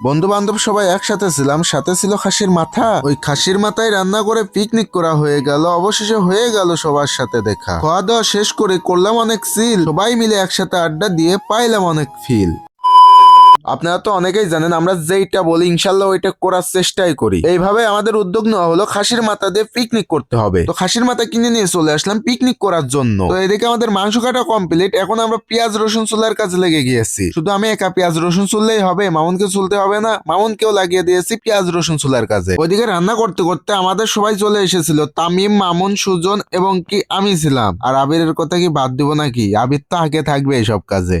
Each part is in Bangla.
বন্ধু বান্ধব সবাই একসাথে ছিলাম, সাথে ছিল খাসির মাথা। ওই খাসির মাথায় রান্না করে পিকনিক করা হয়ে গেল। অবশেষে হয়ে গেল সবার সাথে দেখা। খাওয়া দাওয়া শেষ করে করলাম অনেক সিল। সবাই মিলে একসাথে আড্ডা দিয়ে পাইলাম অনেক ফিল আপনারা তো অনেকেই জানেন, আমরা যেইটা বলি, ইনশাল্লাহ ওইটা করার চেষ্টাই করি। এইভাবে আমাদের উদ্যোগ নেওয়া হলো, খাসির মাথা দিয়ে পিকনিক করতে হবে। তো খাসির মাথা কিনে নিয়ে চলে আসলাম পিকনিক করার জন্য। তো এদিকে আমাদের মাংস কাটা কমপ্লিট এখন আমরা পেঁয়াজ, রসুন চুলার কাজে লেগে গিয়েছি। শুধু আমি একা পেঁয়াজ, রসুন, চুললেই হবে, মামুনকে চুলতে হবে না, মামুনকেও লাগিয়ে দিয়েছি পেঁয়াজ, রসুন চুলার কাজে। ওইদিকে রান্না করতে করতে আমাদের সবাই চলে এসেছিল, তামিম, মামুন, সুজন এবং কি আমি ছিলাম। আর আবিরের কথা কি বাদ দিব নাকি? আবির তো আগে থাকবে এইসব কাজে।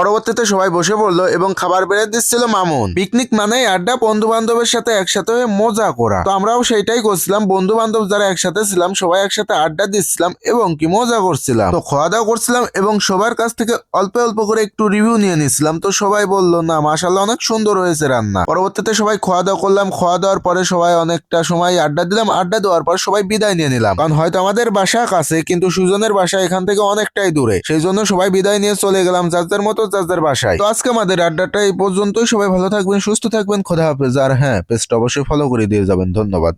পরবর্তীতে সবাই বসে পড়ল এবং খাবার বেড়ে দিচ্ছিল মামুন। পিকনিক মানেই আড্ডা বন্ধু বান্ধবের সাথে একসাথে হয়ে মজা করা। তো আমরাও সেইটাই করছিলাম বন্ধু বান্ধব যারা একসাথে ছিলাম, সবাই একসাথে আড্ডা দিচ্ছিলাম এবং কি মজা করছিলাম। তো খাওয়া দাওয়া করছিলাম এবং সবার কাছ থেকে অল্প অল্প করে একটু রিভিউ নিয়ে নিছিলাম। তো সবাই বলল, না মাসাল্লাহ অনেক সুন্দর হয়েছে রান্না। পরবর্তীতে সবাই খাওয়া দাওয়া করলাম। খাওয়া দাওয়ার পরে সবাই অনেকটা সময় আড্ডা দিলাম। আড্ডা দেওয়ার পর সবাই বিদায় নিয়ে নিলাম। কারণ হয়তো আমাদের বাসা কাছে, কিন্তু সুজনের বাসা এখান থেকে অনেকটাই দূরে। সেই জন্য সবাই বিদায় নিয়ে চলে গেলাম। যাদের মতো যাদের বাসায়। তো আজকে আমাদের আড্ডাটা এই পর্যন্তই। সবাই ভালো থাকবেন, সুস্থ থাকবেন। খোদা হাফেজ। আর হ্যাঁ পেজটা অবশ্যই ফলো করে দিয়ে যাবেন। ধন্যবাদ।